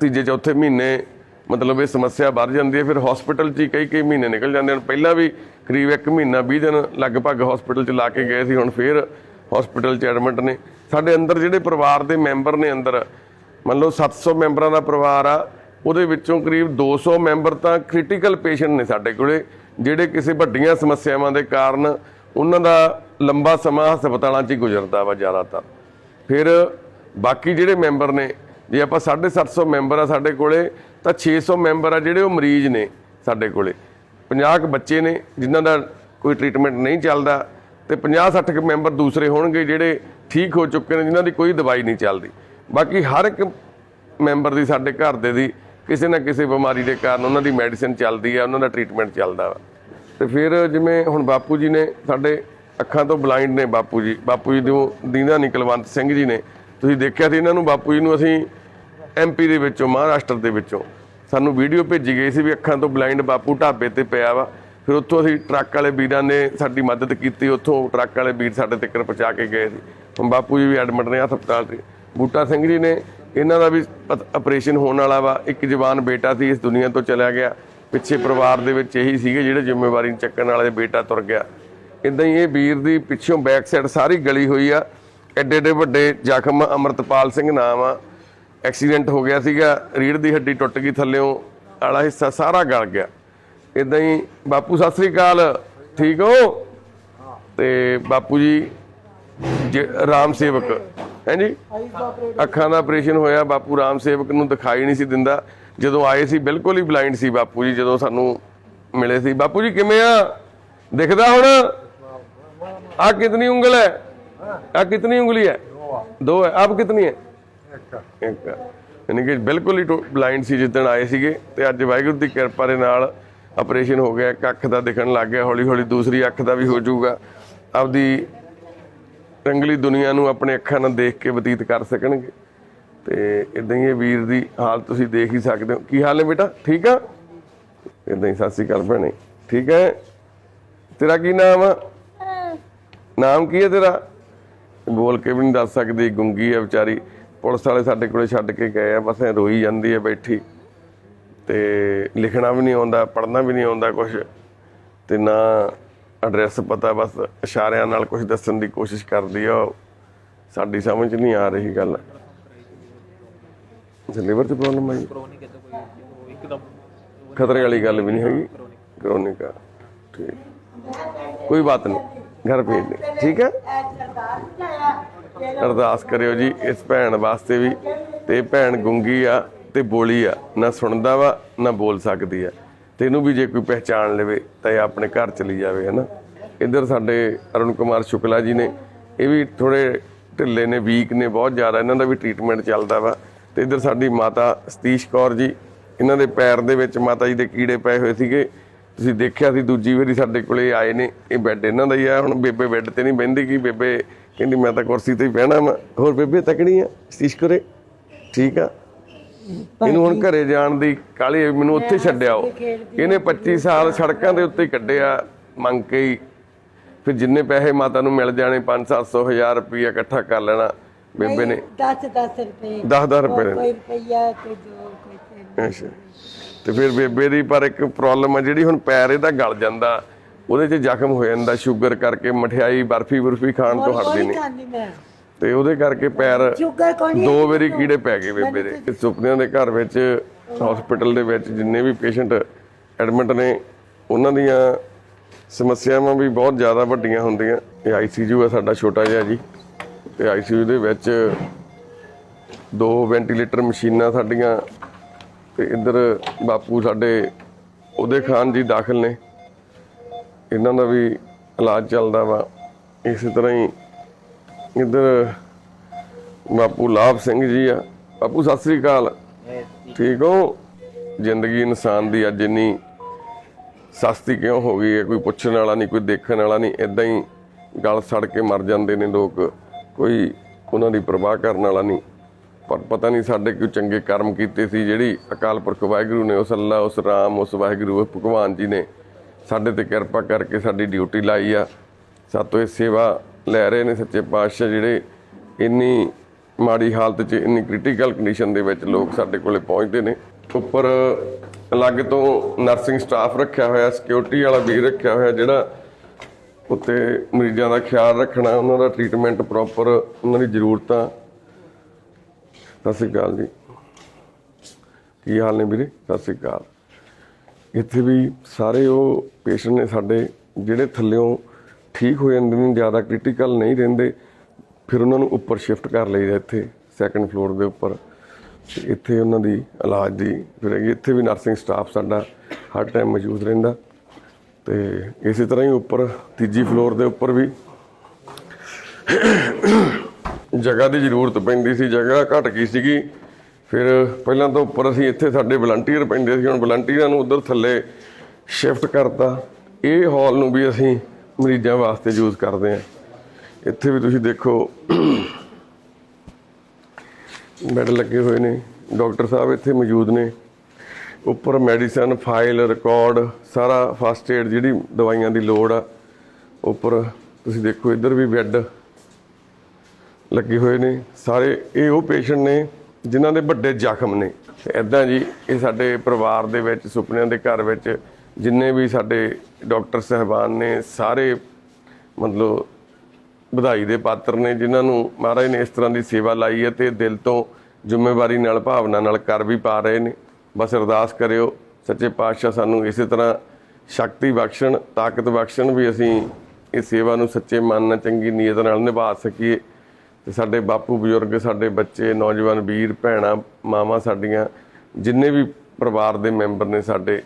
ਤੀਜੇ, ਚੌਥੇ ਮਹੀਨੇ ਮਤਲਬ ਇਹ ਸਮੱਸਿਆ ਵੱਧ ਜਾਂਦੀ ਹੈ, ਫਿਰ ਹਸਪੀਟਲ 'ਚ ਹੀ ਕਈ ਕਈ ਮਹੀਨੇ ਨਿਕਲ ਜਾਂਦੇ ਹਨ। ਪਹਿਲਾਂ ਵੀ ਕਰੀਬ 1 ਮਹੀਨਾ 20 ਦਿਨ ਲਗਭਗ ਹਸਪੀਟਲ 'ਚ ਲਾ ਕੇ ਗਏ ਸੀ, ਹੁਣ ਫਿਰ ਹਸਪੀਟਲ 'ਚ ਐਡਮਿਟ ਨੇ। ਸਾਡੇ ਅੰਦਰ ਜਿਹੜੇ ਪਰਿਵਾਰ ਦੇ ਮੈਂਬਰ ਨੇ ਅੰਦਰ, ਮੰਨ ਲਓ 700 ਮੈਂਬਰਾਂ ਦਾ ਪਰਿਵਾਰ ਆ, ਉਹਦੇ ਵਿੱਚੋਂ ਕਰੀਬ 200 ਮੈਂਬਰ ਤਾਂ ਕ੍ਰਿਟੀਕਲ ਪੇਸ਼ੈਂਟ ਨੇ ਸਾਡੇ ਕੋਲੇ, ਜਿਹੜੇ ਕਿਸੇ ਵੱਡੀਆਂ ਸਮੱਸਿਆਵਾਂ ਦੇ ਕਾਰਨ ਉਹਨਾਂ ਦਾ ਲੰਬਾ ਸਮਾਂ ਹਸਪਤਾਲਾਂ 'ਚ ਹੀ ਗੁਜ਼ਰਦਾ ਵਾ ਜ਼ਿਆਦਾਤਰ। ਫਿਰ ਬਾਕੀ ਜਿਹੜੇ ਮੈਂਬਰ ਨੇ ਜੇ ਆਪਾਂ 750 ਮੈਂਬਰ ਆ ਸਾਡੇ ਕੋਲੇ, ਤਾਂ 600 ਮੈਂਬਰ ਆ ਜਿਹੜੇ ਉਹ ਮਰੀਜ਼ ਨੇ ਸਾਡੇ ਕੋਲੇ। 50 ਕੁ ਬੱਚੇ ਨੇ ਜਿਨ੍ਹਾਂ ਦਾ ਕੋਈ ਟ੍ਰੀਟਮੈਂਟ ਨਹੀਂ ਚੱਲਦਾ ਤੇ 50 60 ਕੁ ਮੈਂਬਰ ਦੂਸਰੇ ਹੋਣਗੇ ਜਿਹੜੇ ਠੀਕ ਹੋ ਚੁੱਕੇ ਨੇ, ਜਿਨ੍ਹਾਂ ਦੀ ਕੋਈ ਦਵਾਈ ਨਹੀਂ ਚੱਲਦੀ। ਬਾਕੀ ਹਰ ਇੱਕ ਮੈਂਬਰ ਦੀ ਸਾਡੇ ਘਰ ਦੇ ਦੀ ਕਿਸੇ ਨਾ ਕਿਸੇ ਬਿਮਾਰੀ ਦੇ ਕਾਰਨ ਉਹਨਾਂ ਦੀ ਮੈਡੀਸਿਨ ਚੱਲਦੀ ਆ, ਉਹਨਾਂ ਦਾ ਟ੍ਰੀਟਮੈਂਟ ਚੱਲਦਾ ਵਾ। ਤੇ ਫਿਰ ਜਿਵੇਂ ਹੁਣ ਬਾਪੂ ਜੀ ਨੇ ਸਾਡੇ ਅੱਖਾਂ ਤੋਂ ਬਲਾਈਂਡ ਨੇ ਬਾਪੂ ਜੀ। ਬਾਪੂ ਜੀ ਨੂੰ ਦੀਨਾ ਨਹੀਂ ਕੁਲਵੰਤ ਸਿੰਘ ਜੀ ਨੇ। ਤੁਸੀਂ ਦੇਖਿਆ ਸੀ ਇਹਨਾਂ ਨੂੰ? ਬਾਪੂ ਜੀ ਨੂੰ ਅਸੀਂ ਐਮਪੀ ਦੇ ਵਿੱਚੋਂ, ਮਹਾਰਾਸ਼ਟਰ ਦੇ ਵਿੱਚੋਂ। ਸਾਨੂੰ ਵੀਡੀਓ ਭੇਜੀ ਗਈ ਸੀ ਵੀ ਅੱਖਾਂ ਤੋਂ ਬਲਾਈਂਡ ਬਾਪੂ ਢਾਬੇ ਤੇ ਪਿਆ ਵਾ। ਫਿਰ ਉੱਥੋਂ ਅਸੀਂ ਟਰੱਕ ਵਾਲੇ ਵੀਰਾਂ ਨੇ ਸਾਡੀ ਮਦਦ ਕੀਤੀ। ਉੱਥੋਂ ਟਰੱਕ ਵਾਲੇ ਵੀਰ ਸਾਡੇ ਤੱਕ ਪਹੁੰਚਾ ਕੇ ਗਏ ਸੀ। ਹੁਣ ਬਾਪੂ ਜੀ ਵੀ ਐਡਮਿਟ ਨੇ ਹਸਪਤਾਲ 'ਚ ਬੂਟਾ ਸਿੰਘ ਜੀ ਨੇ ਇਹਨਾਂ ਦਾ ਵੀ ਆਪਰੇਸ਼ਨ ਹੋਣ ਵਾਲਾ ਵਾ। ਇੱਕ ਜਵਾਨ ਬੇਟਾ ਸੀ, ਇਸ ਦੁਨੀਆ ਤੋਂ ਚਲਾ ਗਿਆ। ਪਿੱਛੇ ਪਰਿਵਾਰ ਦੇ ਵਿੱਚ ਇਹੀ ਸੀਗੇ ਜਿਹੜੇ ਜ਼ਿੰਮੇਵਾਰੀ ਚੱਕਣ ਵਾਲੇ ਬੇਟਾ ਤੁਰ ਗਿਆ। ਇਦਾਂ ਹੀ ਇਹ ਵੀਰ ਦੀ ਪਿੱਛੋਂ ਬੈਕ ਸਾਈਡ ਸਾਰੀ ਗਲੀ ਹੋਈ ਆ। ਐਡੇ ਐਡੇ ਵੱਡੇ ਜ਼ਖਮ ਅਮਰਤਪਾਲ ਸਿੰਘ ਨਾਮ ਆ। ਐਕਸੀਡੈਂਟ ਹੋ ਗਿਆ ਸੀਗਾ ਰੀੜ ਦੀ ਹੱਡੀ ਟੁੱਟ ਗਈ ਥੱਲਿਓਂ ਵਾਲਾ ਹਿੱਸਾ ਸਾਰਾ ਗਲ ਗਿਆ। ਇਦਾਂ ਹੀ ਬਾਪੂ, ਸਤਿ ਸ੍ਰੀ ਅਕਾਲ। ਠੀਕ ਹੋ? ਤੇ ਬਾਪੂ ਜੀ, ਜ- ਰਾਮ ਸੇਵਕ। ਹੈ ਅੱਖਾਂ ਦਾ ਆਪਰੇਸ਼ਨ ਹੋਇਆ, ਬਾਪੂ ਰਾਮ ਸੇਵਕ ਨੂੰ ਦਿਖਾਈ ਨਹੀਂ ਸੀ ਦਿੰਦਾ। ਜਦੋਂ ਆਏ ਸੀ, ਬਿਲਕੁਲ ਹੀ ਬਲਾਈਂਡ ਸੀ ਬਾਪੂ ਜੀ, ਜਦੋਂ ਸਾਨੂੰ ਮਿਲੇ ਸੀ। ਬਾਪੂ ਜੀ, ਕਿਵੇਂ ਆ? ਦਿਖਦਾ ਹੁਣ? ਆ ਕਿਤਨੀ ਉਂਗਲ ਹੈ? ਆ ਕਿਤਨੀ ਉਂਗਲੀ ਹੈ? ਦੋ ਹੈ। ਆਪ ਕਿਤਨੀ ਹੈ? ਇੱਕ। ਯਾਨੀ ਕਿ ਬਿਲਕੁਲ ਹੀ ਬਲਾਈਂਡ ਸੀ ਜਿੱਦਣ ਆਏ ਸੀਗੇ ਤੇ ਅੱਜ ਵਾਹਿਗੁਰੂ ਦੀ ਕਿਰਪਾ ਦੇ ਨਾਲ ਆਪਰੇਸ਼ਨ ਹੋ ਗਿਆ ਇੱਕ ਅੱਖ ਦਾ ਦਿਖਣ ਲੱਗ ਗਿਆ ਹੌਲੀ ਹੌਲੀ ਦੂਸਰੀ ਅੱਖ ਦਾ ਵੀ ਹੋ ਜਾਊਗਾ। ਆਪਦੀ ਰੰਗਲੀ ਦੁਨੀਆ ਨੂੰ ਆਪਣੇ ਅੱਖਾਂ ਨਾਲ ਦੇਖ ਕੇ ਬਤੀਤ ਕਰ ਸਕਣਗੇ। ਤੇ ਇਦਾਂ ਹੀ ਇਹ ਵੀਰ ਦੀ ਹਾਲਤ ਤੁਸੀਂ ਦੇਖ ਹੀ ਸਕਦੇ ਹੋ। ਕੀ ਹਾਲ ਹੈ ਬੇਟਾ? ਠੀਕ ਆ? ਇਦਾਂ ਹੀ ਸਤਿ ਸ਼੍ਰੀ ਅਕਾਲ ਭੈਣੇ। ਠੀਕ ਹੈ? ਤੇਰਾ ਕੀ ਨਾਮ ਆ? ਨਾਮ। ਕੀ ਹੈ ਤੇਰਾ? ਬੋਲ ਕੇ ਵੀ ਨਹੀਂ ਦੱਸ ਸਕਦੀ ਗੁੰਗੀ ਹੈ ਵਿਚਾਰੀ। ਪੁਲਿਸ ਵਾਲੇ ਸਾਡੇ ਕੋਲੇ ਛੱਡ ਕੇ ਗਏ ਆ, ਬਸ ਐ ਰੋਈ ਜਾਂਦੀ ਹੈ ਬੈਠੀ। ਤੇ ਲਿਖਣਾ ਵੀ ਨਹੀਂ ਆਉਂਦਾ, ਪੜ੍ਹਨਾ ਵੀ ਨਹੀਂ ਆਉਂਦਾ ਕੁਝ ਤੇ ਨਾ ਐਡਰੈਸ ਪਤਾ, ਬਸ ਇਸ਼ਾਰਿਆਂ ਨਾਲ ਕੁਝ ਦੱਸਣ ਦੀ ਕੋਸ਼ਿਸ਼ ਕਰਦੀ ਆ ਉਹ। ਸਾਡੀ ਸਮਝ ਨਹੀਂ ਆ ਰਹੀ ਗੱਲ। ਲਿਵਰ ਚ ਪ੍ਰੋਬਲਮ ਹੈ ਕ੍ਰੋਨਿਕ ਹੈ ਤਾਂ ਕੋਈ ਇੱਕਦਮ ਖਤਰੇ ਵਾਲੀ ਗੱਲ ਵੀ ਨਹੀਂ ਹੈਗੀ। ਕਰੋਨਿਕ ਆ ਠੀਕ। ਕੋਈ ਬਾਤ ਨਹੀਂ, ਘਰ ਭੇਜ ਦੇ। ਠੀਕ ਹੈ ਅਰਦਾਸ ਕਰਿਓ ਜੀ, ਇਸ ਭੈਣ ਵਾਸਤੇ ਵੀ, ਤੇ ਇਹ ਭੈਣ ਗੁੰਗੀ ਆ ਤੇ ਬੋਲੀ ਆ, ਨਾ ਸੁਣਦਾ ਵਾ, ਨਾ ਬੋਲ ਸਕਦੀ ਆ। ਤੇ ਇਹਨੂੰ ਵੀ ਜੇ ਕੋਈ ਪਹਿਚਾਣ ਲਵੇ, ਤਾਂ ਇਹ ਆਪਣੇ ਘਰ ਚਲੀ ਜਾਵੇ, ਹਨਾ। ਇੱਧਰ ਸਾਡੇ ਅਰੁਣ ਕੁਮਾਰ ਸ਼ੁਕਲਾ ਜੀ ਨੇ, ਇਹ ਵੀ ਥੋੜੇ ਢਿੱਲੇ ਨੇ, ਵੀਕ ਨੇ, ਬਹੁਤ ਜ਼ਿਆਦਾ, ਇਹਨਾਂ ਦਾ ਵੀ ਟ੍ਰੀਟਮੈਂਟ ਚੱਲਦਾ ਵਾ। ਤੇ ਇੱਧਰ ਸਾਡੀ ਮਾਤਾ ਸਤੀਸ਼ ਕੌਰ ਜੀ, ਇਹਨਾਂ ਦੇ ਪੈਰ ਦੇ ਵਿੱਚ ਮਾਤਾ ਜੀ ਦੇ ਕੀੜੇ ਪਏ ਹੋਏ ਸੀਗੇ। ਤੁਸੀਂ ਦੇਖਿਆ ਸੀ, ਦੂਜੀ ਵਾਰੀ ਸਾਡੇ ਕੋਲੇ ਆਏ ਨੇ, ਇਹ ਬੈੱਡ ਇਹਨਾਂ ਦਾ ਹੀ ਆ, ਹੁਣ ਬੇਬੇ ਬੈੱਡ ਤੇ ਨਹੀਂ ਬਹਿੰਦੀ ਕਿ, ਬੇਬੇ ਕਹਿੰਦੀ ਮੈਂ ਤਾਂ ਕੁਰਸੀ ਤੇ ਹੀ ਬਹਿਣਾ ਵਾ। ਹੋਰ ਬੇਬੇ ਤਕੜੀ ਆ? ਸਤੀਸ਼ ਕਰੇ ਠੀਕ ਆ? ਇਹਨੂੰ ਹੁਣ ਘਰੇ ਜਾਣ ਦੀ ਕਾਲੀ ਮੈਨੂੰ ਉੱਥੇ ਛੱਡਿਆਓ ਇਹਨੇ 25 ਸਾਲ ਸੜਕਾਂ ਦੇ ਉੱਤੇ ਕੱਢਿਆ ਮੰਗ ਕੇ ਹੀ। ਫਿਰ ਜਿੰਨੇ ਪੈਸੇ ਮਾਤਾ ਨੂੰ ਮਿਲ ਜਾਣੇ 5-700 ਹਜ਼ਾਰ ਰੁਪਈਆ ਇਕੱਠਾ ਕਰ ਲੈਣਾ ਬੇਬੇ ਨੇ। 10 10 ਰੁਪਏ। 10-10 ਰੁਪਏ। ਨੇ। ਕੋਈ ਰੁਪਈਆ ਕੋਈ ਦੋ ਕੋਈ ਤਿੰਨ। ਅੱਛਾ। ਤੇ ਫਿਰ ਬੇਬੇ ਦੀ ਪਰ ਇੱਕ ਪ੍ਰੋਬਲਮ ਆ ਜਿਹੜੀ ਹੁਣ ਪੈਰ ਇਹਦਾ ਗਲ ਜਾਂਦਾ। ਉਹਦੇ 'ਚ ਜ਼ਖਮ ਹੋ ਜਾਂਦਾ ਸ਼ੂਗਰ ਕਰਕੇ ਮਠਿਆਈ ਬਰਫੀ ਬਰਫੀ ਖਾਣ ਤੋਂ ਹਟਦੀ ਨਹੀਂ ਤੇ ਉਹਦੇ ਕਰਕੇ ਪੈਰ ਦੋ ਵਾਰੀ ਕੀੜੇ ਪੈ ਗਏ ਬੇਬੇ ਦੇ। ਤੇ ਸੁਪਨਿਆਂ ਦੇ ਘਰ ਵਿੱਚ ਹਸਪੀਟਲ ਦੇ ਵਿੱਚ ਜਿੰਨੇ ਵੀ ਪੇਸ਼ੈਂਟ ਐਡਮਿਟ ਨੇ ਉਹਨਾਂ ਦੀਆਂ ਸਮੱਸਿਆਵਾਂ ਵੀ ਬਹੁਤ ਜ਼ਿਆਦਾ ਵੱਡੀਆਂ ਹੁੰਦੀਆਂ। ਇਹ ਆਈਸੀਯੂ ਹੈ ਸਾਡਾ ਛੋਟਾ ਜਿਹਾ ਜੀ। ਤੇ ਆਈਸੀਯੂ ਦੇ ਵਿੱਚ ਦੋ ਵੈਂਟੀਲੇਟਰ ਮਸ਼ੀਨਾਂ ਸਾਡੀਆਂ ਤੇ ਇੱਧਰ ਬਾਪੂ ਸਾਡੇ ਉਹਦੇ ਖਾਨ ਜੀ ਦਾਖਲ ਨੇ। ਇਹਨਾਂ ਦਾ ਵੀ ਇਲਾਜ ਚੱਲਦਾ ਵਾ। ਇਸੇ ਤਰ੍ਹਾਂ ਹੀ ਇੱਧਰ ਬਾਪੂ ਲਾਭ ਸਿੰਘ ਜੀ ਆ। ਬਾਪੂ, ਸਤਿ ਸ੍ਰੀ ਅਕਾਲ। ਠੀਕ ਹੋ? ਜ਼ਿੰਦਗੀ ਇਨਸਾਨ ਦੀ ਅੱਜ ਇੰਨੀ ਸਸਤੀ ਕਿਉਂ ਹੋ ਗਈ ਹੈ? ਕੋਈ ਪੁੱਛਣ ਵਾਲਾ ਨਹੀਂ, ਕੋਈ ਦੇਖਣ ਵਾਲਾ ਨਹੀਂ। ਇਦਾਂ ਹੀ ਗਲ ਸੜ ਕੇ ਮਰ ਜਾਂਦੇ ਨੇ ਲੋਕ। ਕੋਈ ਉਹਨਾਂ ਦੀ ਪਰਵਾਹ ਕਰਨ ਵਾਲਾ ਨਹੀਂ। ਪਰ ਪਤਾ ਨਹੀਂ ਸਾਡੇ ਕੋਈ ਚੰਗੇ ਕਰਮ ਕੀਤੇ ਸੀ। ਜਿਹੜੀ ਅਕਾਲ ਪੁਰਖ ਵਾਹਿਗੁਰੂ ਨੇ ਉਸ ਅੱਲਾ ਉਸ ਰਾਮ, ਉਸ ਵਾਹਿਗੁਰੂ ਉਸ ਭਗਵਾਨ ਜੀ ਨੇ ਸਾਡੇ ਤੇ ਕਿਰਪਾ ਕਰਕੇ ਸਾਡੀ ਡਿਊਟੀ ਲਾਈ ਆ। ਸਾਤੋਂ ਇਹ ਸੇਵਾ ਲੈ ਰਹੇ ਨੇ ਸੱਚੇ ਪਾਤਸ਼ਾਹ ਜਿਹੜੇ ਇੰਨੀ ਮਾੜੀ ਹਾਲਤ 'ਚ, ਇੰਨੀ ਕ੍ਰਿਟੀਕਲ ਕੰਡੀਸ਼ਨ ਦੇ ਵਿੱਚ ਲੋਕ ਸਾਡੇ ਕੋਲੇ ਪਹੁੰਚਦੇ ਨੇ। ਉੱਪਰ ਅਲੱਗ ਤੋਂ ਨਰਸਿੰਗ ਸਟਾਫ ਰੱਖਿਆ ਹੋਇਆ ਸਿਕਿਉਰਿਟੀ ਵਾਲਾ ਵੀ ਰੱਖਿਆ ਹੋਇਆ, ਜਿਹੜਾ ਉੱਤੇ ਮਰੀਜ਼ਾਂ ਦਾ ਖਿਆਲ ਰੱਖਣਾ, ਉਹਨਾਂ ਦਾ ਟ੍ਰੀਟਮੈਂਟ ਪ੍ਰੋਪਰ ਉਹਨਾਂ ਦੀ ਜ਼ਰੂਰਤਾਂ। ਸਤਿ ਸ਼੍ਰੀ ਅਕਾਲ ਜੀ। ਕੀ ਹਾਲ ਨੇ ਵੀਰੇ? ਸਤਿ ਸ਼੍ਰੀ ਅਕਾਲ। ਇੱਥੇ ਵੀ ਸਾਰੇ ਉਹ ਪੇਸ਼ੈਂਟ ਨੇ ਸਾਡੇ ਜਿਹੜੇ ਥੱਲਿਓਂ ਠੀਕ ਹੋ ਜਾਂਦੇ ਨੇ, ਜ਼ਿਆਦਾ ਕ੍ਰਿਟੀਕਲ ਨਹੀਂ ਰਹਿੰਦੇ, ਫਿਰ ਉਹਨਾਂ ਨੂੰ ਉੱਪਰ ਸ਼ਿਫਟ ਕਰ ਲਈਦਾ ਇੱਥੇ ਸੈਕੰਡ ਫਲੋਰ ਦੇ ਉੱਪਰ। ਤੇ ਇੱਥੇ ਉਹਨਾਂ ਦੀ ਇਲਾਜ ਦੀ, ਫਿਰ ਹੈਗੀ ਇੱਥੇ ਵੀ ਨਰਸਿੰਗ ਸਟਾਫ ਸਾਡਾ ਹਰ ਟਾਈਮ ਮੌਜੂਦ ਰਹਿੰਦਾ। ਤੇ ਇਸੇ ਤਰ੍ਹਾਂ ਹੀ ਉੱਪਰ, ਤੀਜੀ ਫਲੋਰ ਦੇ ਉੱਪਰ ਵੀ। ਜਗ੍ਹਾ ਦੀ ਜ਼ਰੂਰਤ ਪੈਂਦੀ ਸੀ, ਜਗ੍ਹਾ ਘਟ ਗਈ ਸੀਗੀ। ਫਿਰ ਪਹਿਲਾਂ ਤਾਂ ਉੱਪਰ ਅਸੀਂ ਇੱਥੇ ਸਾਡੇ ਵਲੰਟੀਅਰ ਪੈਂਦੇ ਸੀ, ਹੁਣ ਵਲੰਟੀਅਰਾਂ ਨੂੰ ਉਧਰ ਥੱਲੇ ਸ਼ਿਫਟ ਕਰਤਾ। ਇਹ ਹਾਲ ਨੂੰ ਵੀ ਅਸੀਂ ਮਰੀਜ਼ਾਂ ਵਾਸਤੇ ਯੂਜ਼ ਕਰਦੇ ਹਾਂ। ਇੱਥੇ ਵੀ ਤੁਸੀਂ ਦੇਖੋ, ਬੈੱਡ ਲੱਗੇ ਹੋਏ ਨੇ। ਡਾਕਟਰ ਸਾਹਿਬ ਇੱਥੇ ਮੌਜੂਦ ਨੇ। ਉੱਪਰ ਮੈਡੀਸਨ ਫਾਈਲ ਰਿਕਾਰਡ ਸਾਰਾ ਫਸਟ ਏਡ ਜਿਹੜੀ ਦਵਾਈਆਂ ਦੀ ਲੋੜ ਆ। ਉੱਪਰ ਤੁਸੀਂ ਦੇਖੋ ਇੱਧਰ ਵੀ ਬੈੱਡ ਲੱਗੇ ਹੋਏ ਨੇ। ਸਾਰੇ ਇਹ ਉਹ ਪੇਸ਼ੈਂਟ ਨੇ ਜਿਨ੍ਹਾਂ ਦੇ ਵੱਡੇ ਜ਼ਖਮ ਨੇ। ਐਦਾਂ ਜੀ, ਇਹ ਸਾਡੇ ਪਰਿਵਾਰ ਦੇ ਵਿੱਚ, ਸੁਪਨਿਆਂ ਦੇ ਘਰ ਵਿੱਚ ਜਿੰਨੇ ਵੀ ਸਾਡੇ ਡਾਕਟਰ ਸਹਿਬਾਨ ਨੇ, ਸਾਰੇ ਮਤਲਬ ਵਧਾਈ ਦੇ ਪਾਤਰ ਨੇ, ਜਿਨ੍ਹਾਂ ਨੂੰ ਮਹਾਰਾਜ ਨੇ ਇਸ ਤਰ੍ਹਾਂ ਦੀ ਸੇਵਾ ਲਾਈ ਹੈ ਤੇ ਦਿਲ ਤੋਂ ਜ਼ਿੰਮੇਵਾਰੀ ਨਾਲ, ਭਾਵਨਾ ਨਾਲ ਕਰ ਵੀ ਪਾ ਰਹੇ ਨੇ। ਬਸ ਅਰਦਾਸ ਕਰਿਓ, ਸੱਚੇ ਪਾਤਸ਼ਾਹ ਸਾਨੂੰ ਇਸੇ ਤਰ੍ਹਾਂ ਸ਼ਕਤੀ ਬਖਸ਼ਣ, ਤਾਕਤ ਬਖਸ਼ਣ ਵੀ ਅਸੀਂ ਇਹ ਸੇਵਾ ਨੂੰ ਸੱਚੇ ਮਨ ਨਾਲ, ਚੰਗੀ ਨੀਅਤ ਨਾਲ ਨਿਭਾ ਸਕੀਏ। ਤੇ ਸਾਡੇ ਬਾਪੂ ਬਜ਼ੁਰਗ, ਸਾਡੇ ਬੱਚੇ, ਨੌਜਵਾਨ ਵੀਰ, ਭੈਣਾਂ, ਮਾਵਾਂ ਸਾਡੀਆਂ, ਜਿੰਨੇ ਵੀ ਪਰਿਵਾਰ ਦੇ ਮੈਂਬਰ ਨੇ ਸਾਡੇ,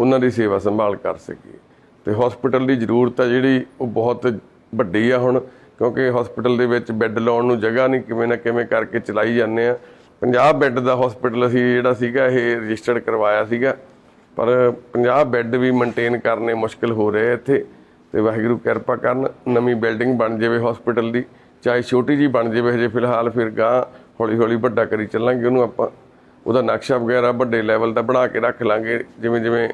ਉਹਨਾਂ ਦੀ ਸੇਵਾ ਸੰਭਾਲ ਕਰ ਸਕੀਏ। ਤੇ ਹਸਪੀਟਲ ਦੀ ਜ਼ਰੂਰਤ ਹੈ ਜਿਹੜੀ, ਉਹ ਬਹੁਤ ਵੱਡੀ ਆ ਹੁਣ, ਕਿਉਂਕਿ ਹਸਪੀਟਲ ਦੇ ਵਿੱਚ ਬੈੱਡ ਲਾਉਣ ਨੂੰ ਜਗ੍ਹਾ ਨਹੀਂ, ਕਿਵੇਂ ਨਾ ਕਿਵੇਂ ਕਰਕੇ ਚਲਾਈ ਜਾਂਦੇ ਆ। 50 ਬੈੱਡ ਦਾ ਹਸਪੀਟਲ ਅਸੀਂ ਜਿਹੜਾ ਸੀਗਾ, ਇਹ ਰਜਿਸਟਰਡ ਕਰਵਾਇਆ ਸੀਗਾ। ਪਰ 50 ਬੈੱਡ ਵੀ ਮੇਨਟੇਨ ਕਰਨੇ ਮੁਸ਼ਕਲ ਹੋ ਰਹੇ ਇੱਥੇ। ਤੇ ਵਾਹਿਗੁਰੂ ਕਿਰਪਾ ਕਰਨ, ਨਵੀਂ ਬਿਲਡਿੰਗ ਬਣ ਜਾਵੇ ਹਸਪੀਟਲ ਦੀ। ਚਾਹੇ ਛੋਟੀ ਜੀ ਬਣ ਜਾਵੇ ਹਜੇ ਫਿਲਹਾਲ, ਫਿਰ ਗਾਂ ਹੌਲੀ ਹੌਲੀ ਵੱਡਾ ਕਰੀ ਚੱਲਾਂਗੇ ਉਹਨੂੰ ਆਪਾਂ। ਉਹਦਾ ਨਕਸ਼ਾ ਵਗੈਰਾ ਵੱਡੇ ਲੈਵਲ ਦਾ ਬਣਾ ਕੇ ਰੱਖ ਲਾਂਗੇ। ਜਿਵੇਂ ਜਿਵੇਂ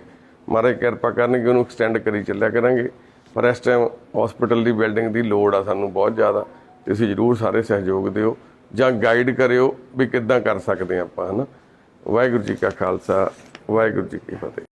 ਮਹਾਰਾਜ ਕਿਰਪਾ ਕਰਨਗੇ, ਉਹਨੂੰ ਐਕਸਟੈਂਡ ਕਰੀ ਚੱਲਿਆ ਕਰਾਂਗੇ। ਪਰ ਇਸ ਟਾਈਮ ਹਸਪੀਟਲ ਦੀ ਬਿਲਡਿੰਗ ਦੀ ਲੋੜ ਆ ਸਾਨੂੰ ਬਹੁਤ ਜ਼ਿਆਦਾ ਤੇ ਤੁਸੀਂ ਜਰੂਰ ਸਾਰੇ ਸਹਿਯੋਗ ਦਿਓ ਜਾਂ ਗਾਈਡ ਕਰਿਓ ਵੀ ਕਿੱਦਾਂ ਕਰ ਸਕਦੇ ਹਾਂ ਆਪਾਂ, ਹਨਾ? ਵਾਹਿਗੁਰੂ ਜੀ ਕਾ ਖਾਲਸਾ, ਵਾਹਿਗੁਰੂ ਜੀ ਕੀ ਫਤਿਹ।